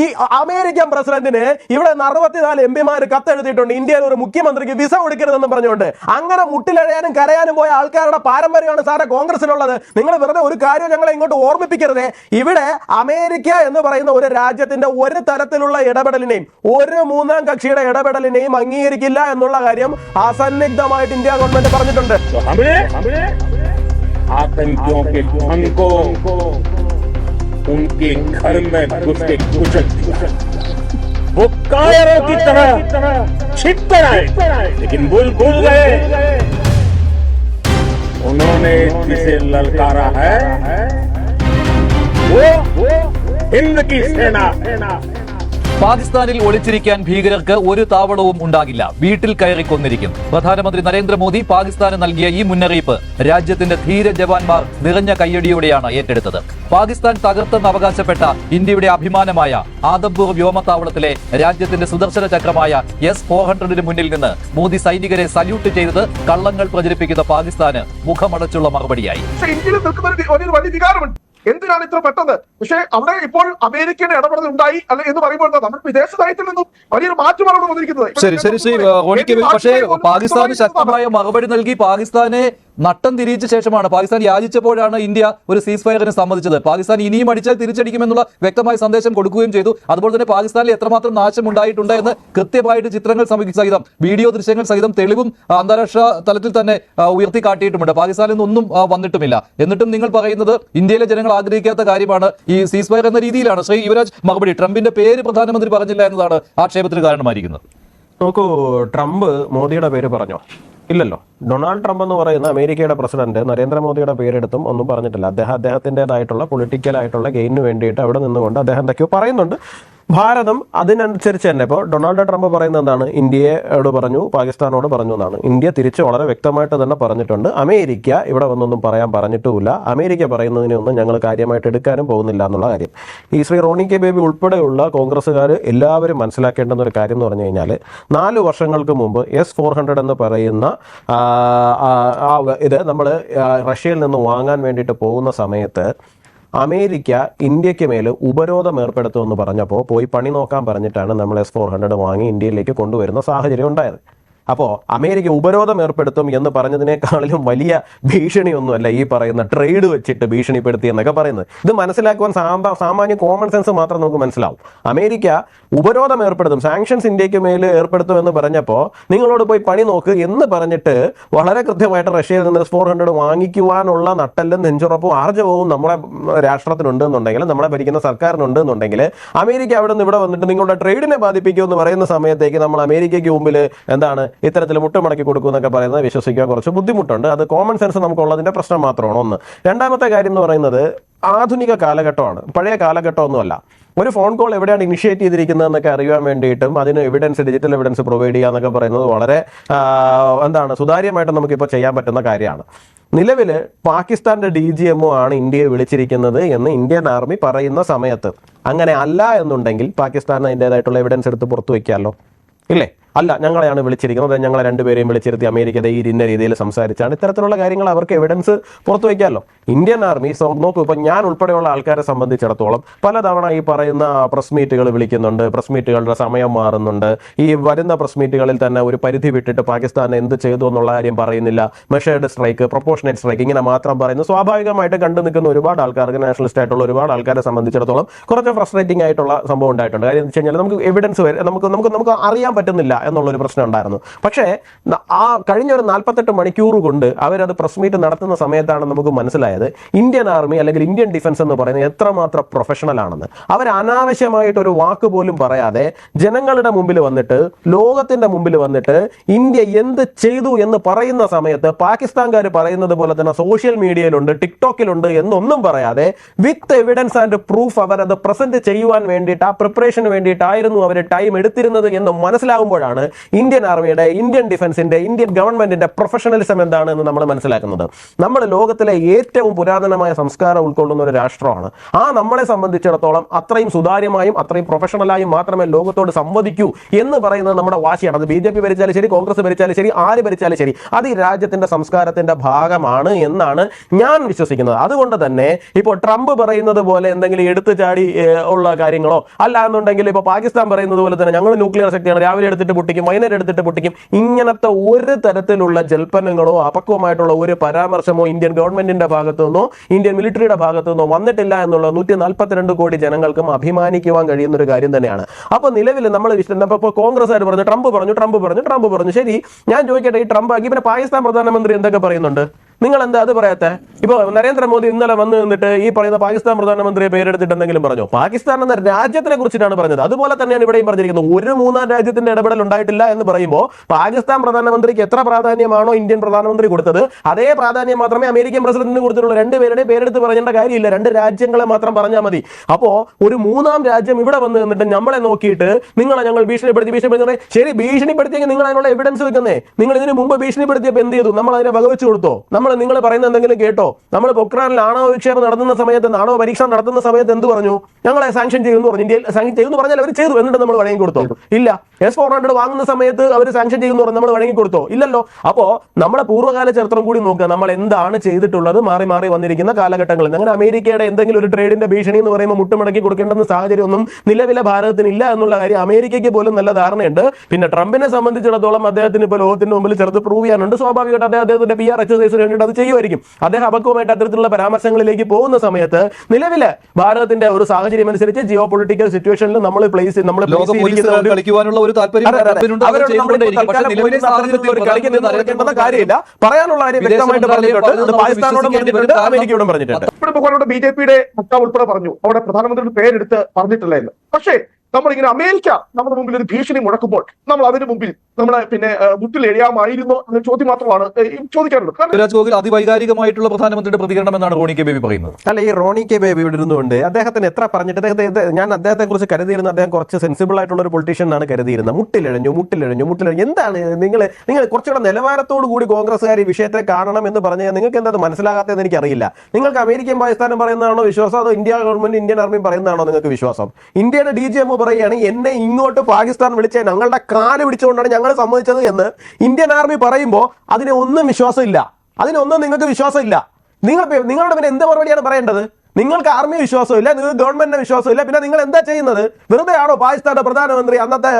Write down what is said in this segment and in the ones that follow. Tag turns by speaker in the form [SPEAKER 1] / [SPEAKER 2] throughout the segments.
[SPEAKER 1] ഈ അമേരിക്കൻ പ്രസിഡന്റിന് ഇവിടെ അറുപത്തിനാല് എം പിമാർ കത്തെഴുതിയിട്ടുണ്ട്. ഇന്ത്യയിൽ ഒരു മുഖ്യമന്ത്രിക്ക് വിസ കൊടുക്കരുതെന്ന് പറഞ്ഞുകൊണ്ട്. അങ്ങനെ മുട്ടിലഴയാനും കരയാനും പോയ ആൾക്കാരുടെ പാരമ്പര്യമാണ് സാറെ കോൺഗ്രസിനുള്ളത് നിങ്ങൾ വെറുതെ ഒരു കാര്യം ഞങ്ങളെ ഇങ്ങോട്ട് ഓർമ്മിപ്പിക്കരുതേ. ഇവിടെ അമേരിക്ക എന്ന് പറയുന്ന ഒരു രാജ്യത്തിന്റെ ഒരു തരത്തിലുള്ള ഇടപെടലിനെയും ഒരു മൂന്നാം കക്ഷിയുടെ ഇടപെടലിനെയും അംഗീകരിക്കില്ല എന്നുള്ള കാര്യം അസന്നിഗ്ധമായിട്ട് ഇന്ത്യ ഗവൺമെന്റ് പറഞ്ഞിട്ടുണ്ട്.
[SPEAKER 2] उनके घर में घुस के कुचल दिया। वो कायरों की तरह छिप कर आए। लेकिन भूल भूल गए। उन्होंने जिसे ललकारा है। वो हिंद की सेना।
[SPEAKER 3] പാകിസ്ഥാനിൽ ഒളിച്ചിരിക്കാൻ ഭീകരർക്ക് ഒരു താവളവും ഉണ്ടാകില്ല. വീട്ടിൽ കയറി കൊന്നിരിക്കും. പ്രധാനമന്ത്രി നരേന്ദ്രമോദി പാകിസ്ഥാന് നൽകിയ ഈ മുന്നറിയിപ്പ് രാജ്യത്തിന്റെ ധീര ജവാന്മാർ നിറഞ്ഞ കയ്യടിയോടെയാണ് ഏറ്റെടുത്തത്. പാകിസ്ഥാൻ തകർത്തെന്ന് അവകാശപ്പെട്ട ഇന്ത്യയുടെ അഭിമാനമായ ആദംപൂർ വ്യോമത്താവളത്തിലെ രാജ്യത്തിന്റെ സുദർശന ചക്രമായ എസ് ഫോർ ഹൺഡ്രഡിന് മുന്നിൽ നിന്ന് മോദി സൈനികരെ സല്യൂട്ട് ചെയ്തത് കള്ളങ്ങൾ പ്രചരിപ്പിക്കുന്ന പാകിസ്ഥാന് മുഖമടച്ചുള്ള മറുപടിയായി.
[SPEAKER 4] എന്തിനാണ് ഇത്ര പെട്ടെന്ന്? പക്ഷേ അവിടെ ഇപ്പോൾ അമേരിക്കയുടെ ഇടപെടൽ ഉണ്ടായി. അല്ലെ എന്ന് പറയുമ്പോൾ നമ്മൾ വിദേശ നയത്തിൽ നിന്നും വലിയൊരു മാറ്റമാണ് വന്നിരിക്കുന്നത്.
[SPEAKER 3] ശരി ശരി പക്ഷേ പാകിസ്ഥാന് ശക്തമായ മറുപടി നൽകി. പാകിസ്ഥാനെ നട്ടം തിരിച്ച ശേഷമാണ് പാകിസ്ഥാൻ യാചിച്ചപ്പോഴാണ് ഇന്ത്യ ഒരു സീസ് ഫയറിന് സമ്മതിച്ചത്. പാകിസ്ഥാൻ ഇനിയും അടിച്ചാൽ തിരിച്ചടിക്കുമെന്നുള്ള വ്യക്തമായ സന്ദേശം കൊടുക്കുകയും ചെയ്തു. അതുപോലെ തന്നെ പാകിസ്ഥാനിൽ എത്രമാത്രം നാശം ഉണ്ടായിട്ടുണ്ട് എന്ന് കൃത്യമായിട്ട് ചിത്രങ്ങൾ സഹിതം വീഡിയോ ദൃശ്യങ്ങൾ സഹിതം തെളിവും അന്താരാഷ്ട്ര തലത്തിൽ തന്നെ ഉയർത്തി കാട്ടിയിട്ടുമുണ്ട് പാകിസ്ഥാനിൽ നിന്നൊന്നും വന്നിട്ടുമില്ല. എന്നിട്ടും നിങ്ങൾ പറയുന്നത് ഇന്ത്യയിലെ ജനങ്ങൾ ആഗ്രഹിക്കാത്ത കാര്യമാണ് ഈ സീസ് ഫയർ എന്ന രീതിയിലാണ്. ശ്രീ യുവരാജ് മറുപടി ട്രംപിന്റെ പേര് പ്രധാനമന്ത്രി പറഞ്ഞില്ല എന്നതാണ് ആക്ഷേപത്തിന് കാരണമായിരിക്കുന്നത്.
[SPEAKER 1] നോക്കൂ ട്രംപ് മോദിയുടെ പേര് പറഞ്ഞോ? ഇല്ലല്ലോ. ഡൊണാൾഡ് ട്രംപ് എന്ന് പറയുന്ന അമേരിക്കയുടെ പ്രസിഡന്റ് നരേന്ദ്രമോദിയുടെ പേരെടുത്തും ഒന്നും പറഞ്ഞിട്ടില്ല. അദ്ദേഹം അദ്ദേഹത്തിന്റെതായിട്ടുള്ള പൊളിറ്റിക്കൽ ആയിട്ടുള്ള ഗെയിനിന് വേണ്ടിയിട്ട് അവിടെ നിന്നുകൊണ്ട് അദ്ദേഹം എന്തൊക്കെയോ പറയുന്നുണ്ട്. ഭാരതം അതിനനുസരിച്ച് തന്നെ ഇപ്പോൾ ഡൊണാൾഡ് ട്രംപ് പറയുന്നത് എന്താണ്? ഇന്ത്യയോട് പറഞ്ഞു പാകിസ്ഥാനോട് പറഞ്ഞു എന്നാണ്. ഇന്ത്യ തിരിച്ച് വളരെ വ്യക്തമായിട്ട് തന്നെ പറഞ്ഞിട്ടുണ്ട്. അമേരിക്ക ഇവിടെ വന്നൊന്നും പറയാൻ പറഞ്ഞിട്ടുമില്ല. അമേരിക്ക പറയുന്നതിനൊന്നും ഞങ്ങൾ കാര്യമായിട്ട് എടുക്കാനും പോകുന്നില്ല എന്നുള്ള കാര്യം. ഈ ശ്രീ റോണി കെ ബേബി ഉൾപ്പെടെയുള്ള കോൺഗ്രസ്സുകാർ എല്ലാവരും മനസ്സിലാക്കേണ്ടുന്ന ഒരു കാര്യം എന്ന് പറഞ്ഞു കഴിഞ്ഞാൽ നാല് വർഷങ്ങൾക്ക് മുമ്പ് എസ് ഫോർ ഹൺഡ്രഡ് എന്ന് പറയുന്ന ഇത് നമ്മൾ റഷ്യയിൽ നിന്ന് വാങ്ങാൻ വേണ്ടിയിട്ട് പോകുന്ന സമയത്ത് അമേരിക്ക ഇന്ത്യയ്ക്ക് മേൽ ഉപരോധം ഏർപ്പെടുത്തുമെന്ന് പറഞ്ഞപ്പോൾ പോയി പണി നോക്കാൻ പറഞ്ഞിട്ടാണ് നമ്മൾ എസ് ഫോർ ഹൺഡ്രഡ് വാങ്ങി ഇന്ത്യയിലേക്ക് കൊണ്ടുവരുന്ന സാഹചര്യം ഉണ്ടായത്. അപ്പോൾ അമേരിക്ക ഉപരോധം ഏർപ്പെടുത്തും എന്ന് പറഞ്ഞതിനേക്കാളിലും വലിയ ഭീഷണിയൊന്നുമല്ല ഈ പറയുന്ന ട്രേഡ് വെച്ചിട്ട് ഭീഷണിപ്പെടുത്തി എന്നൊക്കെ പറയുന്നത്. ഇത് മനസ്സിലാക്കുവാൻ സാമാ- സാമാന്യ കോമൺ സെൻസ് മാത്രം നമുക്ക് മനസ്സിലാവും. അമേരിക്ക ഉപരോധം ഏർപ്പെടുത്തും സാങ്ഷൻസ് ഇന്ത്യയ്ക്ക് മേൽ ഏർപ്പെടുത്തും എന്ന് പറഞ്ഞപ്പോൾ നിങ്ങളോട് പോയി പണി നോക്ക് എന്ന് പറഞ്ഞിട്ട് വളരെ കൃത്യമായിട്ട് റഷ്യയിൽ നിന്ന് എസ് ഫോർ ഹൺഡ്രഡ് വാങ്ങിക്കുവാനുള്ള നട്ടെല്ലും നെഞ്ചുറപ്പും ആർജവവും നമ്മുടെ രാഷ്ട്രത്തിനുണ്ട് എന്നുണ്ടെങ്കിൽ നമ്മളെ ഭരിക്കുന്ന സർക്കാരിനുണ്ട് എന്നുണ്ടെങ്കിൽ അമേരിക്ക അവിടെ നിന്ന് ഇവിടെ വന്നിട്ട് നിങ്ങളുടെ ട്രേഡിനെ ബാധിപ്പിക്കും എന്ന് പറയുന്ന സമയത്തേക്ക് നമ്മൾ അമേരിക്കയ്ക്ക് മുമ്പിൽ എന്താണ് ഇത്തരത്തിൽ മുട്ടുമടക്കി കൊടുക്കും എന്നൊക്കെ പറയുന്നത് വിശ്വസിക്കാൻ കുറച്ച് ബുദ്ധിമുട്ടുണ്ട്. അത് കോമൺ സെൻസ് നമുക്കുള്ളതിന്റെ പ്രശ്നം മാത്രമാണ് ഒന്ന്. രണ്ടാമത്തെ കാര്യം എന്ന് പറയുന്നത് ആധുനിക കാലഘട്ടമാണ്. പഴയ കാലഘട്ടമൊന്നുമല്ല. ഒരു ഫോൺ കോൾ എവിടെയാണ് ഇനിഷ്യേറ്റ് ചെയ്തിരിക്കുന്നത് എന്നൊക്കെ അറിയാൻ വേണ്ടിയിട്ടും അതിന് എവിഡൻസ് ഡിജിറ്റൽ എവിഡൻസ് പ്രൊവൈഡ് ചെയ്യുക എന്നൊക്കെ പറയുന്നത് വളരെ എന്താണ് സുതാര്യമായിട്ട് നമുക്കിപ്പോൾ ചെയ്യാൻ പറ്റുന്ന കാര്യമാണ്. നിലവിൽ പാകിസ്ഥാന്റെ ഡി ജി എംഒ ആണ് ഇന്ത്യയെ വിളിച്ചിരിക്കുന്നത് എന്ന് ഇന്ത്യൻ ആർമി പറയുന്ന സമയത്ത്. അങ്ങനെ അല്ല എന്നുണ്ടെങ്കിൽ പാകിസ്ഥാൻ അതിന്റെതായിട്ടുള്ള എവിഡൻസ് എടുത്ത് പുറത്തു വയ്ക്കാമല്ലോ ഇല്ലേ? അല്ല ഞങ്ങളെയാണ് വിളിച്ചിരിക്കുന്നത്. ഞങ്ങളെ രണ്ടുപേരെയും വിളിച്ചിരുത്തി അമേരിക്ക ഈ ഇന്ന രീതിയിൽ സംസാരിച്ചാണ്. ഇത്തരത്തിലുള്ള കാര്യങ്ങൾ അവർക്ക് എവിഡൻസ് പുറത്തു വയ്ക്കാമല്ലോ. ഇന്ത്യൻ ആർമി നോക്കൂ ഇപ്പം ഞാൻ ഉൾപ്പെടെയുള്ള ആൾക്കാരെ സംബന്ധിച്ചിടത്തോളം പലതവണ ഈ പറയുന്ന പ്രസ് മീറ്റുകൾ വിളിക്കുന്നുണ്ട് പ്രസ് മീറ്റുകളുടെ സമയം മാറുന്നുണ്ട്. ഈ വരുന്ന പ്രസ് മീറ്റുകളിൽ തന്നെ ഒരു പരിധി വിട്ടിട്ട് പാകിസ്ഥാൻ എന്ത് ചെയ്തു എന്നുള്ള കാര്യം പറയുന്നില്ല. മെഷേർഡ് സ്ട്രൈക്ക് പ്രൊപ്പോഷണൽ സ്ട്രൈക്ക് ഇങ്ങനെ മാത്രം പറയുന്നു. സ്വാഭാവികമായിട്ട് കണ്ടു നിൽക്കുന്ന ഒരുപാട് ആൾക്കാർക്ക് നാഷണലിസ്റ്റ് ആയിട്ടുള്ള ഒരുപാട് ആൾക്കാരെ സംബന്ധിച്ചിടത്തോളം കുറച്ച് ഫ്രസ്ട്രേറ്റിംഗ് ആയിട്ടുള്ള സംഭവം ഉണ്ടായിട്ടുണ്ട്. കാര്യം എന്ന് വെച്ച് കഴിഞ്ഞാൽ നമുക്ക് എവിഡൻസ് നമുക്ക് നമുക്ക് നമുക്ക് അറിയാൻ പറ്റുന്നില്ല. എന്നുള്ളൊരു പ്രശ്നം ഉണ്ടായിരുന്നു പക്ഷേ ആ കഴിഞ്ഞ ഒരു നാൽപ്പത്തെട്ട് മണിക്കൂർ കൊണ്ട് അവരത് പ്രസ് മീറ്റ് നടത്തുന്ന സമയത്താണ് നമുക്ക് മനസ്സിലായത് ഇന്ത്യൻ ആർമി അല്ലെങ്കിൽ ഇന്ത്യൻ ഡിഫൻസ് എന്ന് പറയുന്നത് എത്രമാത്രം പ്രൊഫഷണൽ ആണെന്ന്. അവർ അനാവശ്യമായിട്ട് ഒരു വാക്ക് പോലും പറയാതെ ജനങ്ങളുടെ മുമ്പിൽ വന്നിട്ട് ലോകത്തിന്റെ മുമ്പിൽ വന്നിട്ട് ഇന്ത്യ എന്ത് ചെയ്തു എന്ന് പറയുന്ന സമയത്ത് പാകിസ്ഥാൻകാർ പറയുന്നത് പോലെ തന്നെ സോഷ്യൽ മീഡിയയിലുണ്ട് ടിക്ടോക്കിലുണ്ട് എന്നൊന്നും പറയാതെ വിത്ത് എവിഡൻസ് ആൻഡ് പ്രൂഫ് അവർ അത് പ്രസന്റ് ചെയ്യുവാൻ വേണ്ടിയിട്ട് ആ പ്രിപ്പറേഷന് വേണ്ടിയിട്ടായിരുന്നു അവർ ടൈം എടുത്തിരുന്നത് എന്ന് മനസ്സിലാകുമ്പോഴാണ് കഴിയുമ്പോഴാണ് ഇന്ത്യൻ ആർമിയുടെ ഇന്ത്യൻ ഡിഫൻസിന്റെ ഇന്ത്യൻ ഗവൺമെന്റിന്റെ പ്രൊഫഷണലിസം എന്താണ് എന്ന് നമ്മൾ മനസ്സിലാക്കുന്നത്. നമ്മൾ ലോകത്തിലെ ഏറ്റവും പുരാതനമായ സംസ്കാരം ഉൾക്കൊള്ളുന്ന ഒരു രാഷ്ട്രമാണ്. ആ നമ്മളെ സംബന്ധിച്ചിടത്തോളം അത്രയും സുതാര്യമായും അത്രയും പ്രൊഫഷണലായും മാത്രമേ ലോകത്തോട് സംവദിക്കൂ എന്ന് പറയുന്നത് നമ്മുടെ വാശിയാണ്. അത് ബി ജെ പി ഭരിച്ചാലും ശരി കോൺഗ്രസ് ഭരിച്ചാലും ശരി ആര് ഭരിച്ചാലും ശരി അത് ഈ രാജ്യത്തിന്റെ സംസ്കാരത്തിന്റെ ഭാഗമാണ് എന്നാണ് ഞാൻ വിശ്വസിക്കുന്നത്. അതുകൊണ്ട് തന്നെ ഇപ്പോൾ ട്രംപ് പറയുന്നത് പോലെ എന്തെങ്കിലും എടുത്തു ചാടി ഉള്ള കാര്യങ്ങളോ അല്ല എന്നുണ്ടെങ്കിൽ ഇപ്പോൾ പാകിസ്ഥാൻ പറയുന്നത് പോലെ തന്നെ ഞങ്ങൾ ന്യൂക്ലിയർ ശക്തിയാണ്. രാവിലെ എടുത്തിട്ട് പൊട്ടിക്കും വൈകുന്നേരം എടുത്തിട്ട് പൊട്ടിക്കും. ഇങ്ങനത്തെ ഒരു തരത്തിലുള്ള ജൽപ്പനങ്ങളോ അപക്വമായിട്ടുള്ള ഒരു പരാമർശമോ ഇന്ത്യൻ ഗവൺമെന്റിന്റെ ഭാഗത്തു നിന്നോ ഇന്ത്യൻ മിലിറ്ററിയുടെ ഭാഗത്തു നിന്നോ വന്നിട്ടില്ല എന്നുള്ള നൂറ്റി നാൽപ്പത്തിരണ്ട് കോടി ജനങ്ങൾക്കും അഭിമാനിക്കുവാൻ കഴിയുന്ന ഒരു കാര്യം തന്നെയാണ്. അപ്പൊ നിലവിൽ നമ്മൾ കോൺഗ്രസ് ആര് പറഞ്ഞു ട്രംപ് പറഞ്ഞു ട്രംപ് പറഞ്ഞു ട്രംപ് പറഞ്ഞു. ശരി ഞാൻ ചോദിക്കട്ടെ ഈ ട്രംപ് ആക്കി. പിന്നെ പാകിസ്ഥാൻ പ്രധാനമന്ത്രി എന്തൊക്കെ പറയുന്നുണ്ട്? നിങ്ങൾ എന്താ അത് പറയാത്തെ? ഇപ്പൊ നരേന്ദ്രമോദി ഇന്നലെ വന്ന് നിന്നിട്ട് ഈ പറയുന്ന പാകിസ്ഥാൻ പ്രധാനമന്ത്രിയെ പേരെടുത്തിട്ട് എന്തെങ്കിലും പറഞ്ഞു? പാകിസ്ഥാൻ എന്ന രാജ്യത്തിനെ കുറിച്ചിട്ടാണ് പറഞ്ഞത്. അതുപോലെ തന്നെയാണ് ഇവിടെയും പറഞ്ഞിരിക്കുന്നത്. ഒരു മൂന്നാം രാജ്യത്തിന്റെ ഇടപെടൽ ഉണ്ടായിട്ടില്ല എന്ന് പറയുമ്പോൾ പാകിസ്ഥാൻ പ്രധാനമന്ത്രിക്ക് എത്ര പ്രാധാന്യമാണോ ഇന്ത്യൻ പ്രധാനമന്ത്രി കൊടുത്തത്? അതേ പ്രാധാന്യം മാത്രമേ അമേരിക്കൻ പ്രസിഡന്റിന് കൊടുത്തിട്ടുള്ളൂ. രണ്ടുപേരുടെ പേരെടുത്ത് പറയേണ്ട കാര്യമില്ല. രണ്ട് രാജ്യങ്ങളെ മാത്രം പറഞ്ഞാൽ മതി. അപ്പോ ഒരു മൂന്നാം രാജ്യം ഇവിടെ വന്ന് നിന്നിട്ട് നമ്മളെ നോക്കിയിട്ട് നിങ്ങളെ ഞങ്ങൾ ഭീഷണിപ്പെടുത്തി ഭീഷണിപ്പെടുത്തി ശരി ഭീഷണിപ്പെടുത്തിയെങ്കിൽ നിങ്ങൾ അതിനുള്ള എവിഡൻസ് വെക്കുന്നേ. നിങ്ങൾ ഇതിന് മുമ്പ് ഭീഷണിപ്പെടുത്തിയപ്പോൾ എന്ത് ചെയ്തു? നമ്മൾ അതിനെ വകവെച്ച് കൊടുത്തോ? നമ്മൾ നിങ്ങൾ പറയുന്ന എന്തെങ്കിലും കേട്ടോ? നമ്മൾ പൊക്രാനിൽ ആണവ വിക്ഷേപം നടത്തുന്ന സമയത്ത് ആണവ പരീക്ഷ നടത്തുന്ന സമയത്ത് എന്ത് പറഞ്ഞു? ഞങ്ങളെ സാങ്ഷൻ ചെയ്യുമെന്ന് പറഞ്ഞു. ഇന്ത്യയിൽ സാങ്ഷൻ ചെയ്യുമെന്ന് പറഞ്ഞാൽ അവർ ചെയ്തു എന്നിട്ട് നമ്മൾ വഴങ്ങി കൊടുത്തോ? ഇല്ല. എസ് ഫോർ ഹൺഡ്രഡ് വാങ്ങുന്ന സമയത്ത് അവർ സാങ്ഷൻ ചെയ്യുമെന്ന് പറഞ്ഞു നമ്മൾ വഴങ്ങി കൊടുത്തോ? ഇല്ലല്ലോ. അപ്പോ നമ്മുടെ പൂർവകാല ചരിത്രം കൂടി നോക്കുക. നമ്മൾ എന്താണ് ചെയ്തിട്ടുള്ളത്? മാറി മാറി വന്നിരിക്കുന്ന കാലഘട്ടങ്ങളിൽ. അങ്ങനെ അമേരിക്കയുടെ എന്തെങ്കിലും ഒരു ട്രേഡിന്റെ ഭീഷണി എന്ന് പറയുമ്പോൾ മുട്ടുമടക്കി സാഹചര്യം സാഹചര്യമൊന്നും നിലവിലെ ഭാരതത്തിന് ഇല്ല എന്നുള്ള കാര്യം അമേരിക്കയ്ക്ക് പോലും നല്ല ധാരണയുണ്ട്. പിന്നെ ട്രംപിനെ സംബന്ധിച്ചിടത്തോളം അദ്ദേഹത്തിന് ഇപ്പോൾ ലോകത്തിന്റെ മുമ്പിൽ ചെറുത് പ്രൂവ് ചെയ്യാനുണ്ട്. സ്വാഭാവികമായിട്ട് അദ്ദേഹം അദ്ദേഹത്തിന്റെ പി ആർ എക്സസൈസിന് വേണ്ടിയിട്ട് അത് ചെയ്യുമായിരിക്കും. അദ്ദേഹം അപക്വമായിട്ട് അത്തരത്തിലുള്ള പരാമർശങ്ങളിലേക്ക് പോകുന്ന സമയത്ത് നിലവിലെ ഭാരതത്തിന്റെ ഒരു സാഹചര്യം അനുസരിച്ച് ജിയോ പൊളിറ്റിക്കൽ സിറ്റുവേഷനിൽ നമ്മൾ പ്ലേസ് നമ്മൾ
[SPEAKER 3] കളിക്കുവാനുള്ള ഒരു താല്പര്യം
[SPEAKER 1] കാര്യമില്ല പറയാനുള്ള കാര്യം വ്യക്തമായിട്ട് പറഞ്ഞിട്ടുണ്ട്.
[SPEAKER 3] പറയുന്നത്
[SPEAKER 1] അത് പാകിസ്ഥാനോടും പറഞ്ഞിട്ടുണ്ട്.
[SPEAKER 3] വരും.
[SPEAKER 1] അമേരിക്കയോടും പറഞ്ഞിട്ടുണ്ട്.
[SPEAKER 4] ഇവിടെ ബി ജെ പിയുടെ വക്താവ് ഉൾപ്പെടെ പറഞ്ഞു. അവിടെ പ്രധാനമന്ത്രിയുടെ പേരെടുത്ത് പറഞ്ഞിട്ടില്ല എന്ന് പക്ഷേ നമ്മളിങ്ങനെ അമേരിക്ക നമ്മുടെ മുമ്പിൽ ഒരു ഭീഷണി മുഴക്കുമ്പോൾ നമ്മൾ അതിന് മുമ്പിൽ നമ്മളെ പിന്നെ മുട്ടിൽ എഴുതാമായിരുന്നോ എന്ന ചോദ്യം മാത്രമാണ് ചോദിക്കാറുള്ളത്
[SPEAKER 3] ഗോകുൽ അതിവൈകാരികമായിട്ടുള്ള പ്രധാനമന്ത്രിയുടെ പ്രതികരണം എന്നാണ് റോണി കെ ബേബി പറയുന്നത്.
[SPEAKER 1] അല്ല ഈ റോണി കെ ബേബി ഇവിടെ ഇരുന്നുകൊണ്ട് അദ്ദേഹത്തിന് എത്ര പറഞ്ഞിട്ട് അദ്ദേഹത്തെ ഞാൻ അദ്ദേഹത്തെ കുറിച്ച് കരുതിയിരുന്ന അദ്ദേഹം കുറച്ച് സെൻസിബിൾ ആയിട്ടുള്ള ഒരു പൊളിറ്റീഷ്യൻ ആണ് കരുതിയിരുന്നത്. മുട്ടിലിഴഞ്ഞു മുട്ടിലിഴഞ്ഞു മുട്ടിലിഴഞ്ഞു. എന്താണ് നിങ്ങൾ നിങ്ങൾ കുറച്ചുകൂടെ നിലവാരത്തോടു കൂടി കോൺഗ്രസ്സുകാർ ഈ വിഷയത്തെ കാണണം എന്ന് പറഞ്ഞാൽ നിങ്ങൾക്ക് എന്താ മനസ്സിലാകാത്തതെന്ന് എനിക്കറിയില്ല. നിങ്ങൾക്ക് അമേരിക്കൻ പാകിസ്ഥാനും പറയുന്നതാണോ വിശ്വാസം? അതോ ഇന്ത്യ ഗവൺമെന്റ് ഇന്ത്യൻ ആർമി പറയുന്നതാണോ നിങ്ങൾക്ക് വിശ്വാസം? ഇന്ത്യയുടെ ഡി ജി എം പറയുകയാണ് എന്നെ ഇങ്ങോട്ട് പാകിസ്ഥാൻ വിളിച്ച ഞങ്ങളുടെ കാൽ പിടിച്ചുകൊണ്ടാണ് ഞങ്ങൾ സമ്മതിച്ചത് എന്ന് ഇന്ത്യൻ ആർമി പറയുമ്പോൾ അതിനെ ഒന്നും വിശ്വാസമില്ല. അതിനൊന്നും നിങ്ങൾക്ക് വിശ്വാസമില്ല. നിങ്ങൾ നിങ്ങളുടെ പിന്നെ എന്ത് മറുപടിയാണ് പറയേണ്ടത്? നിങ്ങൾക്ക് ആർമി വിശ്വാസമില്ല നിങ്ങൾക്ക് ഗവൺമെന്റിന്റെ വിശ്വാസമില്ല. പിന്നെ നിങ്ങൾ എന്താ ചെയ്യുന്നത്? വെറുതെ ആണോ പാകിസ്ഥാന്റെ പ്രധാനമന്ത്രി അന്നത്തെ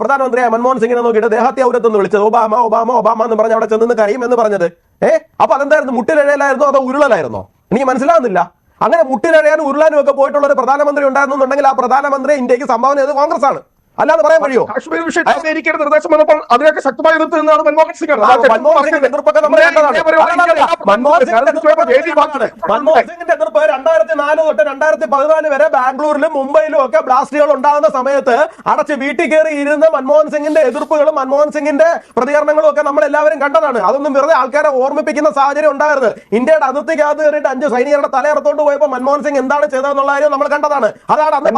[SPEAKER 1] പ്രധാനമന്ത്രിയായ മൻമോഹൻ സിംഗിനെ നോക്കിയിട്ട് ദേഹത്തെ ഔരത്തെന്ന് വിളിച്ചത്? ഒബാമ ഒബാമ ഒബാമ എന്ന് പറഞ്ഞ് അവിടെ ചെന്ന് കരയും എന്ന് പറഞ്ഞത്. ഏ? അപ്പൊ അതെന്തായിരുന്നു? മുട്ടിലിഴയിലായിരുന്നോ അതോ ഉരുളലായിരുന്നോ? എനിക്ക് മനസ്സിലാവുന്നില്ല. അങ്ങനെ മുട്ടിലഴയാനും ഉരുളാനും ഒക്കെ പോയിട്ടുള്ള ഒരു പ്രധാനമന്ത്രി ഉണ്ടായിരുന്നുണ്ടെങ്കിൽ ആ പ്രധാനമന്ത്രി ഇന്ത്യയ്ക്ക് സംഭാവന ചെയ്ത് കോൺഗ്രസ് ആണ് അല്ലാതെ പറയാൻ കഴിയോ?
[SPEAKER 4] കാശ്മീർ വിഷയത്തിൽ അമേരിക്കയുടെ നിർദ്ദേശം വന്നപ്പോൾ അതിനൊക്കെ ശക്തമായി എതിർത്ത് നിന്നാണ് മൻമോഹൻ സിംഗ്
[SPEAKER 1] മൻമോഹൻ സിംഗിന്റെ എതിർപ്പ് രണ്ടായിരത്തി നാല് തൊട്ട് രണ്ടായിരത്തി പതിനാല് വരെ ബാംഗ്ലൂരിലും മുംബൈയിലും ഒക്കെ ബ്ലാസ്റ്റുകൾ ഉണ്ടാകുന്ന സമയത്ത് അടച്ച് വീട്ടിൽ കയറി ഇരുന്ന മൻമോഹൻ സിംഗിന്റെ എതിർപ്പുകളും മൻമോഹൻ സിംഗിന്റെ പ്രതികരണങ്ങളും ഒക്കെ നമ്മൾ എല്ലാവരും കണ്ടതാണ്. അതൊന്നും വെറുതെ ആൾക്കാരെ ഓർമ്മിപ്പിക്കുന്ന സാഹചര്യം ഉണ്ടാകരുത്. ഇന്ത്യയുടെ അതിർത്തിക്കകത്ത് കയറിയിട്ട് അഞ്ച് സൈനികരുടെ തലയിറത്തോണ്ട് പോയപ്പോൾ മൻമോഹൻ സിംഗ് എന്താണ് ചെയ്തതെന്നുള്ള കാര്യം നമ്മൾ കണ്ടതാണ്. അതാണ് അന്ന്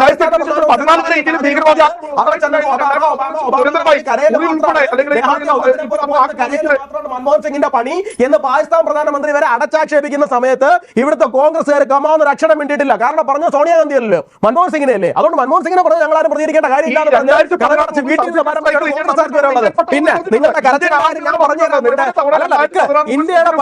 [SPEAKER 1] മൻമോഹൻ സിംഗിന്റെ പണി എന്ന് പാകിസ്ഥാൻ പ്രധാനമന്ത്രി വരെ അടച്ചാക്ഷേപിക്കുന്ന സമയത്ത് ഇവിടുത്തെ കോൺഗ്രസ്സുകാർ കമാവുന്ന രക്ഷണം വേണ്ടിയിട്ടില്ല കാരണം പറഞ്ഞ സോണിയാഗാന്ധി അല്ലല്ലോ മൻമോഹൻ സിംഗിനെ അല്ലേ അതുകൊണ്ട് മൻമോഹൻ സിംഗിനെ പറഞ്ഞ് ഞങ്ങൾ ആരും പ്രതികരിക്കേണ്ട കാര്യമില്ല എന്ന് പറഞ്ഞ് വീട്ടിൽ നിന്ന് പാരമ്പര്യമാണ് കോൺഗ്രസ്സുകാർക്ക് വരെ ഉള്ളത് പിന്നെ നിങ്ങളുടെ ഞാൻ. ഇന്ത്യയുടെ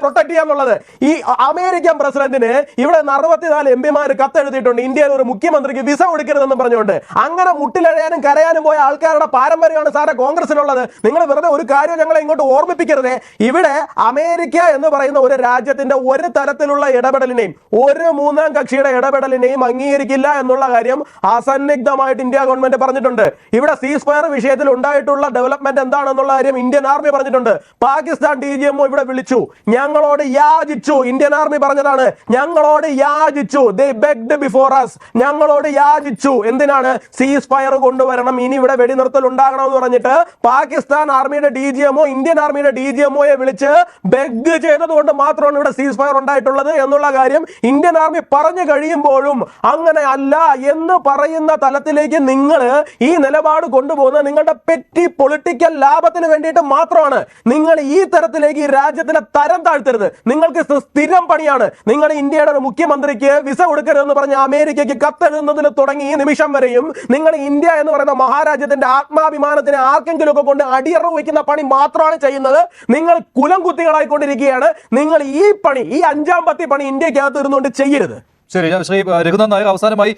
[SPEAKER 1] പ്രൊട്ടക്ട് ചെയ്യാന്നുള്ളത് ഈ അമേരിക്കൻ പ്രസിഡന്റിന് ഇവിടെ അറുപത്തിനാല് എം പിമാർ കത്തെഴുതിയിട്ടുണ്ട് ഇന്ത്യയിൽ ഒരു മുഖ്യമന്ത്രിക്ക് വിസ കൊടുക്കരുതെന്ന് പറഞ്ഞുകൊണ്ട് അങ്ങനെ മുട്ടിലഴയാനും കരയാനും പോയ ആൾക്കാരുടെ പാരമ്പര്യമാണ് സാറെ കോൺഗ്രസിനുള്ളത്. നിങ്ങൾ വെറുതെ ഒരു കാര്യം ഞങ്ങളെ ഇങ്ങോട്ട് ഓർമ്മിപ്പിക്കരുതേ. ഇവിടെ അമേരിക്ക എന്ന് പറയുന്ന ഒരു രാജ്യത്തിന്റെ ഒരു തരത്തിലുള്ള ഇടപെടലിനെയും ഒരു മൂന്നാം കക്ഷിയുടെ ഇടപെടലിനെയും അംഗീകരിക്കില്ല എന്നുള്ള കാര്യം അസന്നിഗ്ധമായിട്ട് ഇന്ത്യ ഗവൺമെന്റ് പറഞ്ഞിട്ടുണ്ട്. ഇവിടെ സീസ് ഫയർ വിഷയത്തിൽ ഉണ്ടായിട്ടുള്ള ഡെവലപ്മെന്റ് എന്താണെന്നുള്ള കാര്യം ഇന്ത്യൻ ആർമി പറഞ്ഞിട്ടുണ്ട്. പാകിസ്ഥാൻ ഡി ജി എംഒ ഇവിടെ വിളിച്ചു. ഞങ്ങളോട് യാചിച്ചു. ഇന്ത്യൻ ആർമി പറഞ്ഞതാണ് ഞങ്ങളോട് യാചിച്ചു. ദേ ബെഗ്ഡ് ബിഫോർ അസ് ഞങ്ങളോട് യാചിച്ചു. എന്തിനാണ് സീസ് ഫയർ കൊണ്ടുവരണം? ഇനി ഇവിടെ വെടിനിർത്തൽ ഉണ്ടാകണം എന്ന് പറഞ്ഞിട്ട് പാകിസ്ഥാൻ ആർമിയുടെ D G M O Indian ആർമിയുടെ ഡി ജി എംഒയെ വിളിച്ച് ബെഗ് ചെയ്തതുകൊണ്ട് മാത്രമാണ് ഇവിടെ സീസ് ഫയർ ഉണ്ടായിട്ടുള്ളത് എന്നുള്ള കാര്യം ഇന്ത്യൻ ആർമി പറഞ്ഞു കഴിയുമ്പോഴും അങ്ങനെ അല്ല എന്ന് പറയുന്ന തലത്തിലേക്ക് നിങ്ങൾ ഈ നിലപാട് കൊണ്ടുപോകുന്നത് നിങ്ങളുടെ പെറ്റി പൊളിറ്റിക്കൽ ലാഭത്തിന് വേണ്ടിയിട്ട് മാത്രമാണ്. നിങ്ങൾ ഈ തരത്തിലേക്ക് ഈ രാജ്യത്തിനെ തരം താഴ്ത്തരുത്. നിങ്ങൾക്ക് സ്ഥിരം പണിയാണ്. നിങ്ങൾ ഇന്ത്യയുടെ ഒരു മുഖ്യമന്ത്രിക്ക് വിസ കൊടുക്കരുതെന്ന് പറഞ്ഞ അമേരിക്കയ്ക്ക് കത്തെഴുതുന്നതിൽ തുടങ്ങി ഈ നിമിഷം വരെയും നിങ്ങൾ ഇന്ത്യ എന്ന് പറയുന്ന മഹാരാജ്യത്തിന്റെ ആത്മാഭിമാനത്തിന് ആർക്കെങ്കിലും ഒക്കെ കൊണ്ട് അടിയറവ് വയ്ക്കുന്ന പണി മാത്രമാണ് ചെയ്യുന്നത്. നിങ്ങൾ കുലം കുത്തികളായിക്കൊണ്ടിരിക്കുകയാണ്. നിങ്ങൾ ഈ പണി ഈ അഞ്ചാം പത്തി പണി ഇന്ത്യക്കകത്ത് ഇരുന്നുകൊണ്ട് ചെയ്യരുത്.
[SPEAKER 3] ശരി ശ്രീ രഘുനാഥ് നായർ അവസാനമായി